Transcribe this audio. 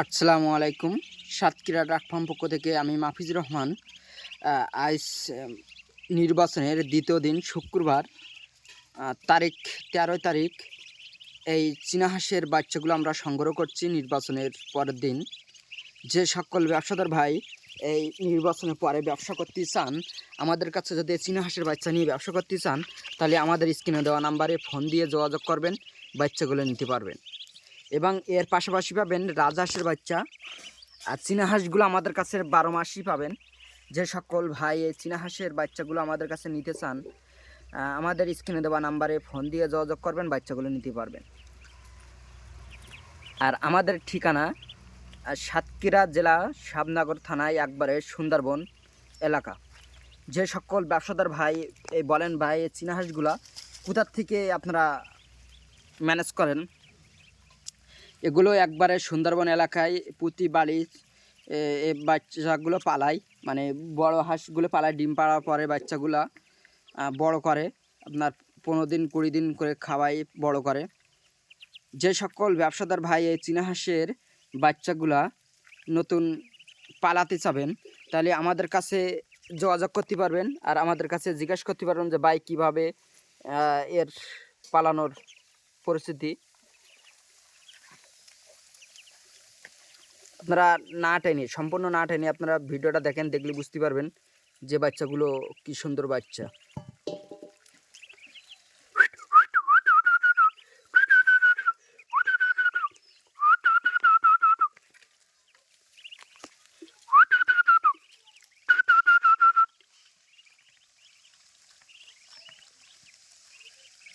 আসসালামু আলাইকুম। সাতক্ষীরা ডাক ফার্ম পক্ষ থেকে আমি মাফিজ রহমান। আইস নির্বাচনের দ্বিতীয় দিন শুক্রবার তারিখ তেরোই তারিখ। এই চীনাহাঁসের বাচ্চাগুলো আমরা সংগ্রহ করছি নির্বাচনের পরের দিন। যে সকল ব্যবসাদার ভাই এই নির্বাচনের পরে ব্যবসা করতে চান, আমাদের কাছে যদি চীনাহাঁসের বাচ্চা নিয়ে ব্যবসা করতে চান, তাহলে আমাদের স্ক্রিনে দেওয়া নাম্বারে ফোন দিয়ে যোগাযোগ করবেন, বাচ্চাগুলো নিতে পারবেন। এবং এর পাশাপাশি পাবেন রাজহাঁসের বাচ্চা। আর চীনা হাঁসগুলো আমাদের কাছে বারো মাসই পাবেন। যে সকল ভাই এই চীনা হাঁসের বাচ্চাগুলো আমাদের কাছে নিতে চান আমাদের স্ক্রিনে দেওয়া নাম্বারে ফোন দিয়ে যোগাযোগ করবেন, বাচ্চাগুলো নিতে পারবেন। আর আমাদের ঠিকানা সাতক্ষীরা জেলা শাবনগর থানায় একবারে সুন্দরবন এলাকা। যে সকল ব্যবসাদার ভাই, এই বলেন ভাই, এই হাঁসগুলা কোথার থেকে আপনারা ম্যানেজ করেন? এগুলো একবারে সুন্দরবন এলাকায় এ, এ বাচ্চাগুলো পালায়। মানে বড় হাঁসগুলো পালায় ডিম পাড়ার পরে বাচ্চাগুলো বড় করে। আপনার পনেরো দিন কুড়ি দিন করে খাওয়াই বড় করে। যে সকল ব্যবসাদার ভাই এই চীনা হাঁসের বাচ্চাগুলা নতুন পালাতে চাবেন তাহলে আমাদের কাছে যোগাযোগ করতে পারবেন আর আমাদের কাছে জিজ্ঞাসা করতে পারবেন যে ভাই কীভাবে এর পালানোর পরিস্থিতি। আপনারা না টেনে, সম্পূর্ণ না টেনে আপনারা ভিডিওটা দেখেন, দেখলে বুঝতে পারবেন যে বাচ্চাগুলো কি সুন্দর বাচ্চা।